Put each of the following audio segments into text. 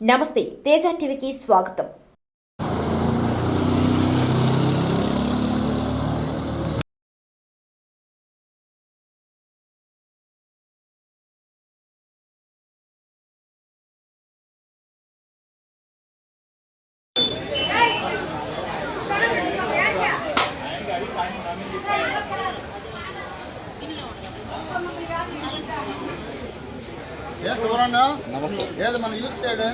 నమస్తే తేజ టీవీకి స్వాగతం. నమస్తే. ఏది మన యూత్ ఆ?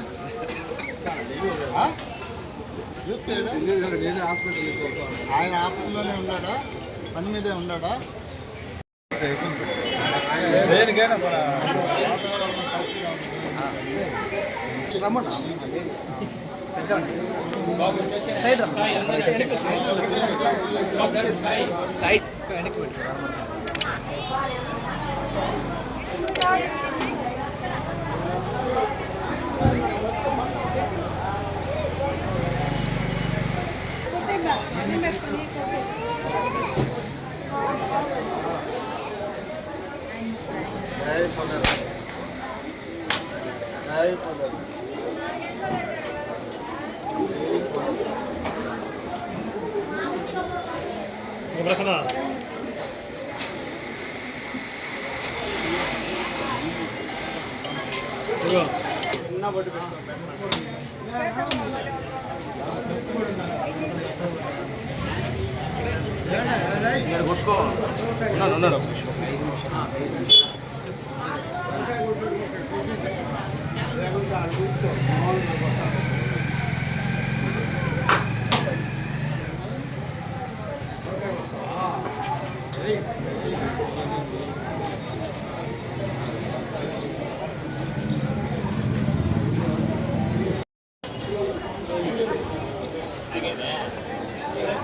యూత్ ఏడు నేను హాస్పిటల్ ఆయన ఆఫీస్లోనే ఉన్నాడా? పని మీదే ఉన్నాడా? దేనికైనా మన వాతావరణం కరెక్ట్గా ఉంది. రమ్మన్నా వెనక్కి వచ్చేసేయండి ఇంకో ముగ్గురు నలుగురు ఐదు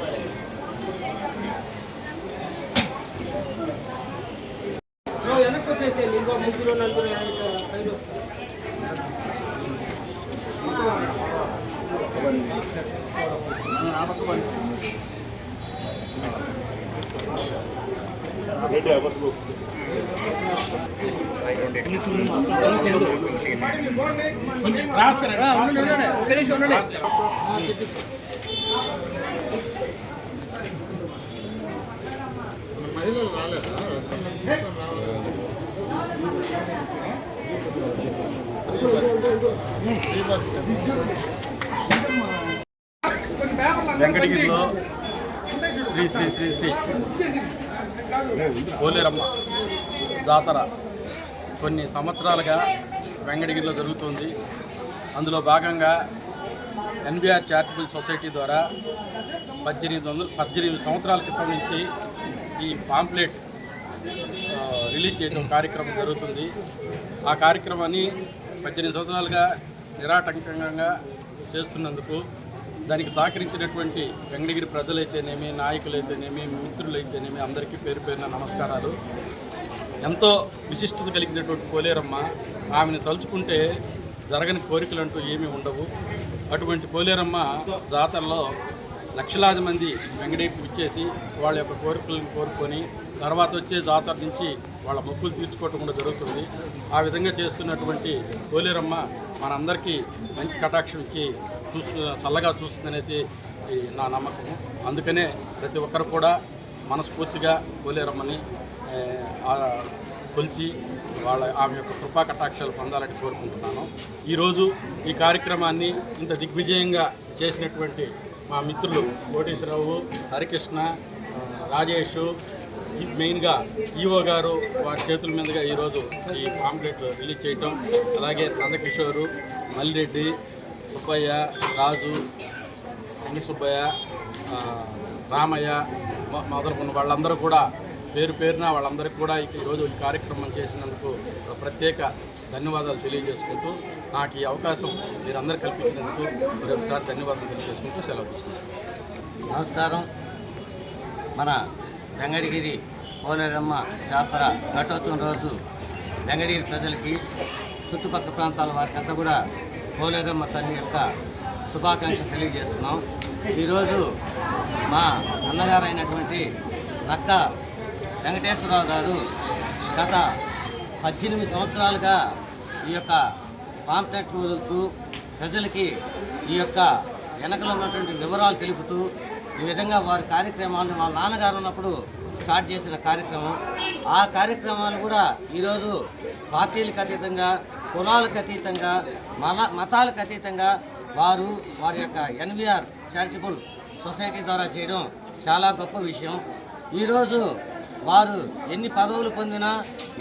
ఐదు రాస్తారా ఉండండి ఉండండి ఫినిష్ ఉండండి వెంకటగిరిలో శ్రీ శ్రీ శ్రీ శ్రీ పోలేరమ్మ జాతర కొన్ని సంవత్సరాలుగా వెంకటగిరిలో జరుగుతుంది. అందులో భాగంగా ఎన్బిఆర్ చారిటబుల్ సొసైటీ ద్వారా పద్దెనిమిది వందల పద్దెనిమిది సంవత్సరాల క్రితం నుంచి ఈ పాంప్లెట్ రిలీజ్ చేయడం కార్యక్రమం జరుగుతుంది. ఆ కార్యక్రమాన్ని పద్దెనిమిది సంవత్సరాలుగా నిరాటంకంగా చేస్తున్నందుకు దానికి సహకరించినటువంటి వెంకటగిరి ప్రజలైతేనేమి నాయకులైతేనేమి మిత్రులైతేనేమి అందరికీ పేరు పేరున నమస్కారాలు. ఎంతో విశిష్టత కలిగినటువంటి పోలేరమ్మ ఆమెను తలుచుకుంటే జరగని కోరికలంటూ ఏమీ ఉండవు. అటువంటి పోలేరమ్మ జాతరలో లక్షలాది మంది వెంకటేపు ఇచ్చేసి వాళ్ళ యొక్క కోరికలను కోరుకొని తర్వాత వచ్చే జాతర నుంచి వాళ్ళ మొక్కులు తీర్చుకోవటం కూడా జరుగుతుంది. ఆ విధంగా చేస్తున్నటువంటి పోలేరమ్మ మనందరికీ మంచి కటాక్షం ఇచ్చి చూస్తు చల్లగా చూస్తుందనేసి ఈ నా నమ్మకం. అందుకనే ప్రతి ఒక్కరు కూడా మనస్ఫూర్తిగా పోలేరమ్మని కొలిచి వాళ్ళ ఆమె యొక్క కృపా కటాక్షాలు పొందాలని కోరుకుంటున్నాను. ఈరోజు ఈ కార్యక్రమాన్ని ఇంత దిగ్విజయంగా చేసినటువంటి మా మిత్రులు కోటేశ్వరరావు హరికృష్ణ రాజేష్ మెయిన్గా ఈఓ గారు వారి చేతుల మీదుగా ఈరోజు ఈ పాంప్లెట్ రిలీజ్ చేయటం. అలాగే నందకిషోరు మల్లిరెడ్డి సుబ్బయ్య రాజు వెంకట సుబ్బయ్య రామయ్య మొదలుకున్న వాళ్ళందరూ కూడా పేరు పేరున వాళ్ళందరికీ కూడా ఈ ఈరోజు ఈ కార్యక్రమం చేసినందుకు ఒక ప్రత్యేక ధన్యవాదాలు తెలియజేసుకుంటూ నాకు ఈ అవకాశం మీరందరూ కల్పించినందుకు మరొకసారి ధన్యవాదాలు తెలియజేసుకుంటూ సెలవు తీసుకుంటాను నమస్కారం. మన వెంగడగిరి పోలేరమ్మ జాతర ఘటోత్సవం రోజు వెంగడగిరి ప్రజలకి చుట్టుపక్కల ప్రాంతాల వారికి అంతా కూడా పోలేరమ్మ తల్లి యొక్క శుభాకాంక్షలు తెలియజేస్తున్నాం. ఈరోజు మా అన్నగారు అయినటువంటి నక్క వెంకటేశ్వరరావు గారు గత పద్దెనిమిది సంవత్సరాలుగా ఈ యొక్క పాంప్లెట్లు వదులుతూ ప్రజలకి ఈ యొక్క వెనకలో ఉన్నటువంటి వివరాలు తెలుపుతూ ఈ విధంగా వారి కార్యక్రమాలను మా నాన్నగారు ఉన్నప్పుడు స్టార్ట్ చేసిన కార్యక్రమం. ఆ కార్యక్రమాలు కూడా ఈరోజు పార్టీలకు అతీతంగా కులాలకు అతీతంగా మల మతాలకు అతీతంగా వారు వారి యొక్క ఎన్విఆర్ చారిటబుల్ సొసైటీ ద్వారా చేయడం చాలా గొప్ప విషయం. ఈరోజు వారు ఎన్ని పదవులు పొందినా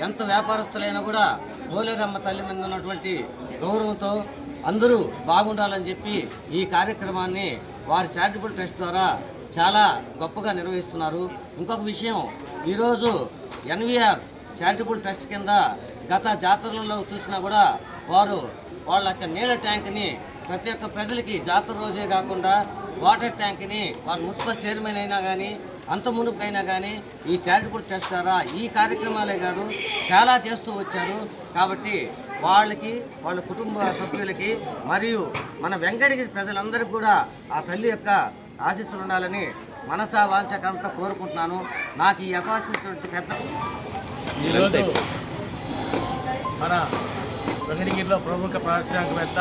ఎంత వ్యాపారస్తులైనా కూడా పోలేరమ్మ తల్లి మీద ఉన్నటువంటి గౌరవంతో అందరూ బాగుండాలని చెప్పి ఈ కార్యక్రమాన్ని వారి చారిటబుల్ ట్రస్ట్ ద్వారా చాలా గొప్పగా నిర్వహిస్తున్నారు. ఇంకొక విషయం ఈరోజు ఎన్విఆర్ చారిటబుల్ ట్రస్ట్ కింద గత జాతరలలో చూసినా కూడా వారు వాళ్ళ యొక్క నీళ్ళ ట్యాంక్ని ప్రతి ఒక్క ప్రజలకి జాతర రోజే కాకుండా వాటర్ ట్యాంక్ని వారు మున్సిపల్ చైర్మన్ అయినా కానీ అంత మునుపుకైనా కానీ ఈ చారిటబుల్ ట్రస్ట్ ద్వారా ఈ కార్యక్రమాలే కాదు చాలా చేస్తూ వచ్చారు. కాబట్టి వాళ్ళకి వాళ్ళ కుటుంబ సభ్యులకి మరియు మన వెంకటగిరి ప్రజలందరికీ కూడా ఆ తల్లి యొక్క ఆశీస్సులు ఉండాలని మనసా వాంచకంతా కోరుకుంటున్నాను. నాకు ఈ అవకాశించినటువంటి పెద్ద ఈరోజు మన వెంకటగిరిలో ప్రముఖ పారిశ్రామికవేత్త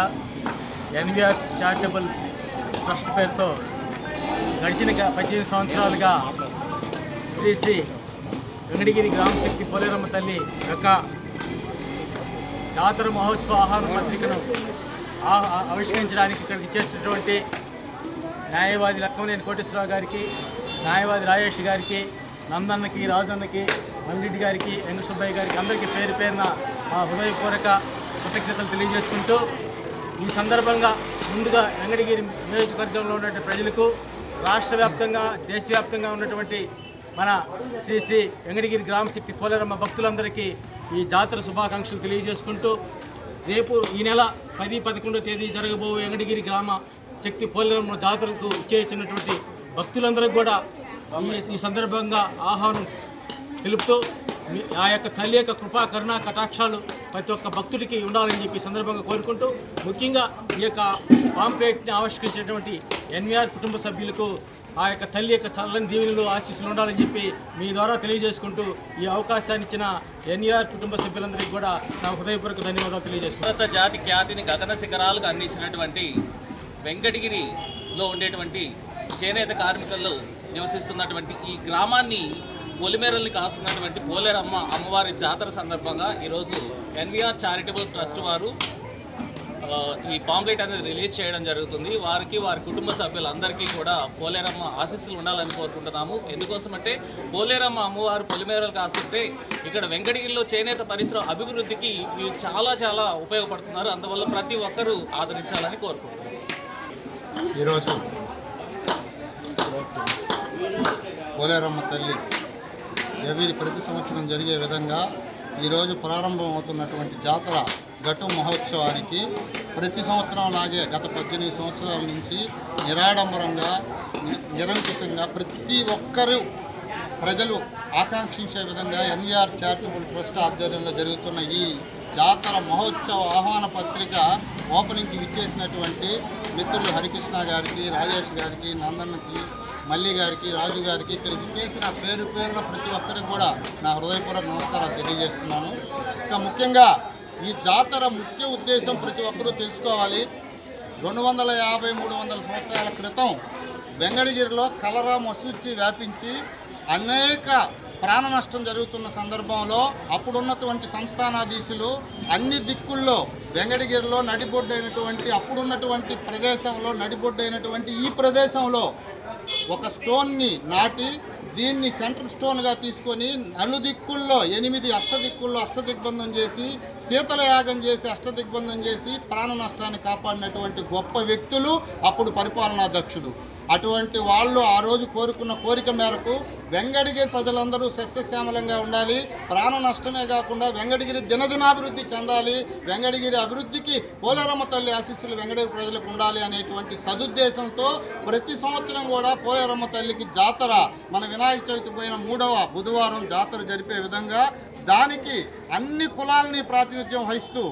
ఎన్విఆర్ చారిటబుల్ ట్రస్ట్ పేరుతో గడిచిన పద్దెనిమిది సంవత్సరాలుగా శ్రీ శ్రీ వెంకటగిరి గ్రామశక్తి పోలేరమ్మ తల్లి యొక్క జాతర మహోత్సవ ఆహార పత్రికను ఆవిష్కరించడానికి ఇక్కడికి చేసినటువంటి న్యాయవాది లక్కమనేని కోటేశ్వరరావు గారికి న్యాయవాది రాజేష్ గారికి నందన్నకి రాజన్నకి మల్లిరెడ్డి గారికి వెంకట సుబ్బయ్య గారికి అందరికీ పేరు పేరున మా హృదయపూర్వక కృతజ్ఞతలు తెలియజేసుకుంటూ ఈ సందర్భంగా ముందుగా వెంకటగిరి నియోజకవర్గంలో ఉన్నటువంటి ప్రజలకు రాష్ట్ర వ్యాప్తంగా దేశవ్యాప్తంగా ఉన్నటువంటి మన శ్రీ శ్రీ వెంకటగిరి గ్రామశక్తి పోలేరమ్మ భక్తులందరికీ ఈ జాతర శుభాకాంక్షలు తెలియజేసుకుంటూ రేపు ఈ నెల పది పదకొండో తేదీ జరగబో వెంకటగిరి గ్రామ శక్తి పోలేరమ్మ జాతరకు ఇచ్చేసినటువంటి భక్తులందరికీ కూడా ఈ ఈ సందర్భంగా ఆహ్వానం తెలుపుతూ ఆ యొక్క తల్లి యొక్క కృపా కరుణ కటాక్షాలు ప్రతి ఒక్క భక్తుడికి ఉండాలని చెప్పి సందర్భంగా కోరుకుంటూ ముఖ్యంగా ఈ యొక్క పాంప్లెట్ని ఆవిష్కరించినటువంటి ఎన్వీఆర్ కుటుంబ సభ్యులకు ఆ యొక్క తల్లి యొక్క చల్లని దీవెనలు ఆశీస్సులు ఉండాలని చెప్పి మీ ద్వారా తెలియజేసుకుంటూ ఈ అవకాశాన్ని ఇచ్చిన ఎన్ఈఆర్ కుటుంబ సభ్యులందరికీ కూడా నా హృదయపూర్వక ధన్యవాదాలు తెలియజేసుకుంటాను భారత జాతి ఖ్యాతిని గగన శిఖరాలకు అందించినటువంటి వెంకటగిరిలో ఉండేటువంటి చేనేత కార్మికులు నివసిస్తున్నటువంటి ఈ గ్రామాన్ని పొలిమేరల్ని కాస్తున్నటువంటి పోలేరమ్మ అమ్మవారి జాతర సందర్భంగా ఈరోజు ఎన్వీఆర్ చారిటబుల్ ట్రస్ట్ వారు ఈ పాంప్లెట్ అనేది రిలీజ్ చేయడం జరుగుతుంది. వారికి వారి కుటుంబ సభ్యులందరికీ కూడా పోలేరమ్మ ఆశీస్సులు ఉండాలని కోరుకుంటున్నాము. ఎందుకోసమంటే పోలేరమ్మ అమ్మవారు పొలిమేరలు కాస్తుంటే ఇక్కడ వెంకటగిరిలో చేనేత పరిశ్రమ అభివృద్ధికి మీరు చాలా చాలా ఉపయోగపడుతున్నారు. అందువల్ల ప్రతి ఒక్కరూ ఆదరించాలని కోరుకుంటున్నాం ఈరోజు పోలేరమ్మ తల్లి ఎవరి ప్రతి సంవత్సరం జరిగే విధంగా ఈరోజు ప్రారంభమవుతున్నటువంటి జాతర ఘటు మహోత్సవానికి ప్రతి సంవత్సరం లాగే గత పద్దెనిమిది సంవత్సరాల నుంచి నిరాడంబరంగా నిరంకుశంగా ప్రతి ఒక్కరూ ప్రజలు ఆకాంక్షించే విధంగా ఎన్వీఆర్ చారిటబుల్ ట్రస్ట్ ఆధ్వర్యంలో జరుగుతున్న ఈ జాతర మహోత్సవ ఆహ్వాన పత్రిక ఓపెనింగ్కి విచ్చేసినటువంటి మిత్రులు హరికృష్ణ గారికి రాజేష్ గారికి నందన్నకి మల్లి గారికి రాజు గారికి ఇక్కడికి చేసిన పేరు పేరున ప్రతి ఒక్కరికి కూడా నా హృదయపూర్వక నమస్కారాలు తెలియజేస్తున్నాను. ఇంకా ముఖ్యంగా ఈ జాతర ముఖ్య ఉద్దేశం ప్రతి ఒక్కరూ తెలుసుకోవాలి. రెండు వందల యాభై మూడు వందల సంవత్సరాల క్రితం వెంగళగిరిలో కలరా మసూచి వ్యాపించి అనేక ప్రాణ నష్టం జరుగుతున్న సందర్భంలో అప్పుడున్నటువంటి సంస్థానాధీశులు అన్ని దిక్కుల్లో వెంగళగిరిలో నడిబొడ్డైనటువంటి అప్పుడున్నటువంటి ప్రదేశంలో నడిబొడ్డైనటువంటి ఈ ప్రదేశంలో ఒక స్టోన్ని నాటి దీన్ని సెంటర్ స్టోన్గా తీసుకొని నలుదిక్కుల్లో ఎనిమిది అష్టదిక్కుల్లో అష్టదిగ్బంధం చేసి శీతల యాగం చేసి అష్టదిగ్బంధం చేసి ప్రాణ నష్టాన్ని కాపాడినటువంటి గొప్ప వ్యక్తులు అప్పుడు పరిపాలనా దక్షుడు అటువంటి వాళ్ళు ఆ రోజు కోరుకున్న కోరిక మేరకు వెంగడగిరి ప్రజలందరూ సస్యశ్యామలంగా ఉండాలి. ప్రాణ నష్టమే కాకుండా వెంగడగిరి దినదినాభివృద్ధి చెందాలి. వెంగడగిరి అభివృద్ధికి పోలేరమ్మ తల్లి ఆశీస్సులు వెంగడగిరి ప్రజలకు ఉండాలి అనేటువంటి సదుద్దేశంతో ప్రతి సంవత్సరం కూడా పోలేరమ్మ తల్లికి జాతర. మన వినాయక చవితి పోయిన మూడవ బుధవారం జాతర జరిపే విధంగా దానికి అన్ని కులాలని ప్రాతినిధ్యం వహిస్తూ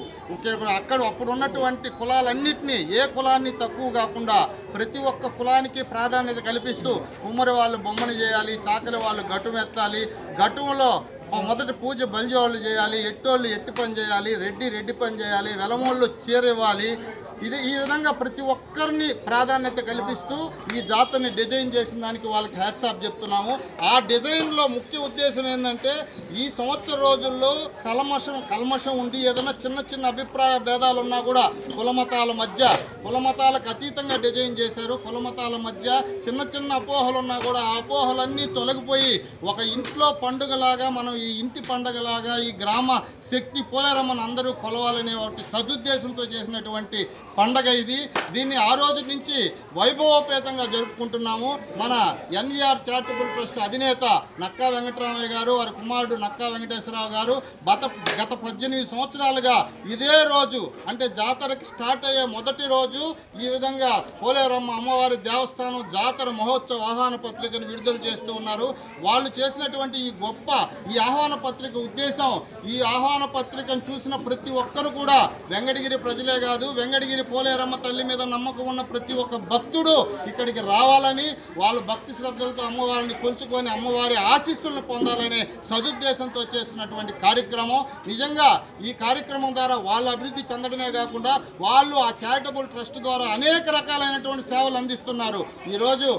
అక్కడ అప్పుడు ఉన్నటువంటి కులాలన్నింటినీ ఏ కులాన్ని తక్కువ కాకుండా ప్రతి ఒక్క కులానికి ప్రాధాన్యత కల్పిస్తూ కుమ్మరి వాళ్ళు బొమ్మను చేయాలి చాకలి వాళ్ళు గటు ఎత్తాలి గటుములో మొదటి పూజ బలిజోళ్ళు చేయాలి ఎట్టోళ్ళు ఎట్టి పని చేయాలి రెడ్డి రెడ్డి పని చేయాలి వెలమోళ్ళు చీర ఇవ్వాలి ఇది ఈ విధంగా ప్రతి ఒక్కరిని ప్రాధాన్యత కల్పిస్తూ ఈ జాతరని డిజైన్ చేసిన దానికి వాళ్ళకి హ్యాట్సాప్ చెప్తున్నాము. ఆ డిజైన్లో ముఖ్య ఉద్దేశం ఏంటంటే ఈ సంవత్సర రోజుల్లో కల్మషం కల్మషం ఉండి ఏదైనా చిన్న చిన్న అభిప్రాయ భేదాలు ఉన్నా కూడా కులమతాల మధ్య కులమతాలకు అతీతంగా డిజైన్ చేశారు. కులమతాల మధ్య చిన్న చిన్న అపోహలు ఉన్నా కూడా ఆ అపోహలన్నీ తొలగిపోయి ఒక ఇంట్లో పండుగలాగా మనం ఈ ఇంటి పండుగలాగా ఈ గ్రామ శక్తి పోలేరమ్మని అందరూ కొలవాలనే ఒకటి సదుద్దేశంతో చేసినటువంటి పండగ ఇది. దీన్ని ఆ రోజు నుంచి వైభవోపేతంగా జరుపుకుంటున్నాము. మన ఎన్విఆర్ చారిటబుల్ ట్రస్ట్ అధినేత నక్కా వెంకటరామయ్య గారు వారి కుమారుడు నక్కా వెంకటేశ్వరరావు గారు గత గత పద్దెనిమిది సంవత్సరాలుగా ఇదే రోజు అంటే జాతరకి స్టార్ట్ అయ్యే మొదటి రోజు ఈ విధంగా పోలేరమ్మ అమ్మవారి దేవస్థానం జాతర మహోత్సవ ఆహ్వాన పత్రికను విడుదల చేస్తూ ఉన్నారు. వాళ్ళు చేసినటువంటి ఈ గొప్ప ఈ ఆహ్వాన పత్రిక ఉద్దేశం ఈ ఆహ్వాన పత్రికను చూసిన ప్రతి ఒక్కరు కూడా వెంకటగిరి ప్రజలే కాదు వెంకటగిరి పోలేరమ్మ తల్లి మీద నమ్మకం ఉన్న ప్రతి ఒక్క భక్తుడు ఇక్కడికి రావాలని వాళ్ళు భక్తి శ్రద్ధలతో అమ్మవారిని కొలుచుకొని అమ్మవారి ఆశీస్సులను పొందాలనే సదుద్దేశంతో చేస్తున్నటువంటి కార్యక్రమం. నిజంగా ఈ కార్యక్రమం ద్వారా వాళ్ళు అభివృద్ధి చెందడమే కాకుండా వాళ్ళు ఆ చారిటబుల్ ట్రస్ట్ ద్వారా అనేక రకాలైనటువంటి సేవలు అందిస్తున్నారు. ఈరోజు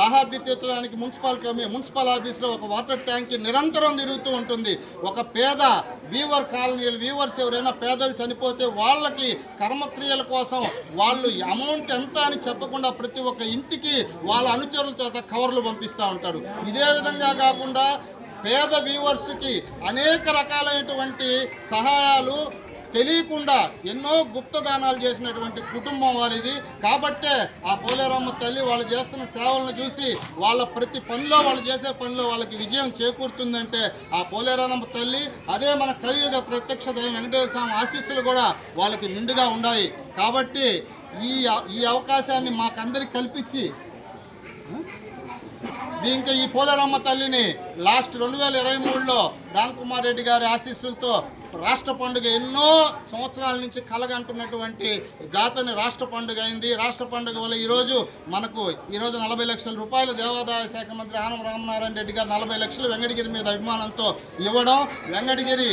దాహార్ది తీర్చడానికి మున్సిపల్ కమి మున్సిపల్ ఆఫీస్లో ఒక వాటర్ ట్యాంక్ నిరంతరం తిరుగుతూ ఉంటుంది. ఒక పేద వీవర్ కాలనీలు వీవర్స్ ఎవరైనా పేదలు చనిపోతే వాళ్ళకి కర్మక్రియల కోసం వాళ్ళు అమౌంట్ ఎంత అని చెప్పకుండా ప్రతి ఒక్క ఇంటికి వాళ్ళ అనుచరుల చేత కవర్లు పంపిస్తూ ఉంటారు. ఇదే విధంగా కాకుండా పేద వ్యూవర్స్కి అనేక రకాలైనటువంటి సహాయాలు తెలియకుండా ఎన్నో గుప్తదానాలు చేసినటువంటి కుటుంబం వారిది. కాబట్టే ఆ పోలేరమ్మ తల్లి వాళ్ళు చేస్తున్న సేవలను చూసి వాళ్ళ ప్రతి పనిలో వాళ్ళు చేసే పనిలో వాళ్ళకి విజయం చేకూరుతుందంటే ఆ పోలేరమ్మ తల్లి అదే మన కలియుగ ప్రత్యక్ష దైవం వెంకటేశ్వర స్వామి ఆశీస్సులు కూడా వాళ్ళకి నిండుగా ఉన్నాయి కాబట్టి ఈ ఈ అవకాశాన్ని మాకందరికి కల్పించి దీనికి ఈ పోలేరమ్మ తల్లిని లాస్ట్ రెండు వేల ఇరవై మూడులో రామ్ కుమార్ రెడ్డి గారి ఆశీస్సులతో రాష్ట్ర పండుగ ఎన్నో సంవత్సరాల నుంచి కలగంటున్నటువంటి జాతని రాష్ట్ర పండుగ అయింది. రాష్ట్ర పండుగ వల్ల ఈరోజు మనకు ఈరోజు నలభై లక్షల రూపాయలు దేవాదాయ శాఖ మంత్రి ఆనం రామనారాయణ రెడ్డి గారు నలభై లక్షలు వెంకటగిరి మీద అభిమానంతో ఇవ్వడం వెంకటగిరి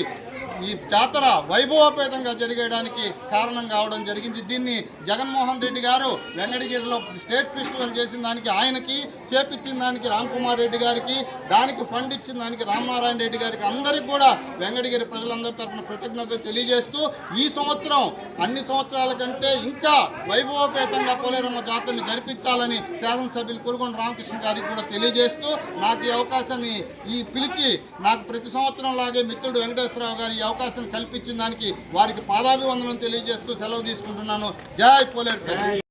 ఈ జాతర వైభవోపేతంగా జరిగేయడానికి కారణం కావడం జరిగింది. దీన్ని జగన్మోహన్ రెడ్డి గారు వెంకటగిరిలో స్టేట్ ఫెస్టివల్ చేసిన దానికి ఆయనకి చేపించిన దానికి రామ్ కుమార్ రెడ్డి గారికి దానికి ఫండ్ ఇచ్చిన దానికి రామనారాయణ రెడ్డి గారికి అందరికీ కూడా వెంకటగిరి ప్రజలందరి తరఫున కృతజ్ఞతలు తెలియజేస్తూ ఈ సంవత్సరం అన్ని సంవత్సరాల కంటే ఇంకా వైభవోపేతంగా పోలేరమ్మ జాతరని జరిపించాలని శాసనసభ్యులు కురుగొండ రామకృష్ణ గారికి కూడా తెలియజేస్తూ నాకు ఈ అవకాశాన్ని ఈ పిలిచి నాకు ప్రతి సంవత్సరం లాగే మిత్రుడు వెంకటేశ్వరరావు గారు అవకాశం కల్పించిన దానికి వారికి పాదాభివందనం తెలియజేస్తూ సెలవు తీసుకుంటున్నాను. జై పోలేరు